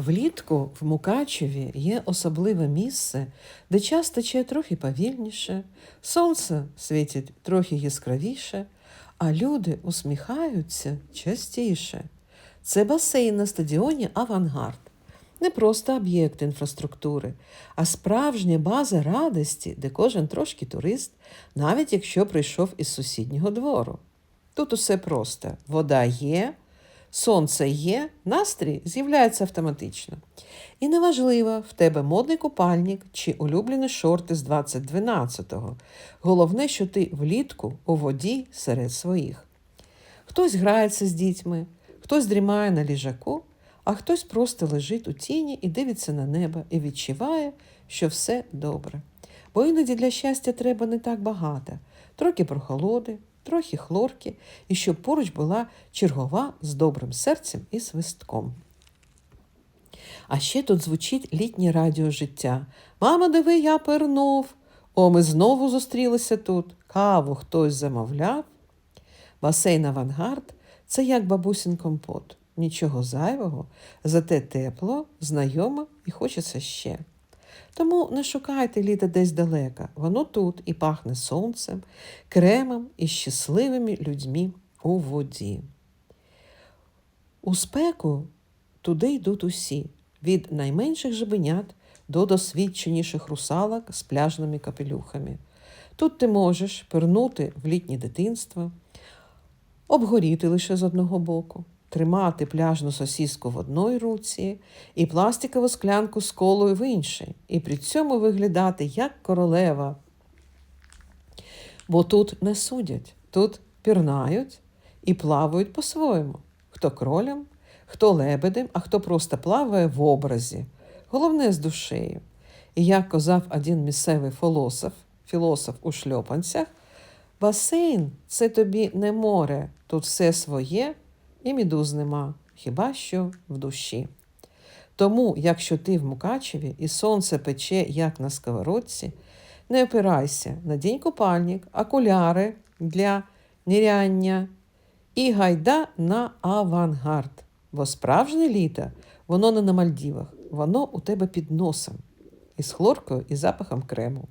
Влітку в Мукачеві є особливе місце, де час тече трохи повільніше, сонце світить трохи яскравіше, а люди усміхаються частіше. Це басейн на стадіоні Авангард. Не просто об'єкт інфраструктури, а справжня база радості, де кожен трошки турист, навіть якщо прийшов із сусіднього двору. Тут усе просто: вода є, сонце є, настрій з'являється автоматично. І неважливо, в тебе модний купальник чи улюблені шорти з 2012-го. Головне, що ти влітку у воді серед своїх. Хтось грається з дітьми, хтось дрімає на ліжаку, а хтось просто лежить у тіні і дивиться на небо і відчуває, що все добре. Бо іноді для щастя треба не так багато, трохи прохолоди, трохи хлорки, і щоб поруч була чергова з добрим серцем і свистком. А ще тут звучить літнє радіо життя. Мама, диви, я пернув. О, ми знову зустрілися тут. Каву хтось замовляв. Басейн Авангард це як бабусін компот. Нічого зайвого, зате тепло, знайомо і хочеться ще. Тому не шукайте літа десь далеко. Воно тут і пахне сонцем, кремом і щасливими людьми у воді. У спеку туди йдуть усі, від найменших жабенят до досвідченіших русалок з пляжними капелюхами. Тут ти можеш пирнути в літнє дитинство, обгоріти лише з одного боку, тримати пляжну сосіску в одній руці і пластикову склянку з колою в іншій, і при цьому виглядати як королева. Бо тут не судять, тут пірнають і плавають по-своєму. Хто кролем, хто лебедем, а хто просто плаває в образі. Головне з душею. І як казав один місцевий філософ, філософ у шльопанцях, басейн це тобі не море, тут все своє і мідуз нема, хіба що в душі. Тому, якщо ти в Мукачеві і сонце пече, як на сковородці, не опирайся, надінь купальник, окуляри для ниряння і гайда на авангард. Бо справжнє літо, воно не на Мальдівах, воно у тебе під носом, із хлоркою і запахом крему.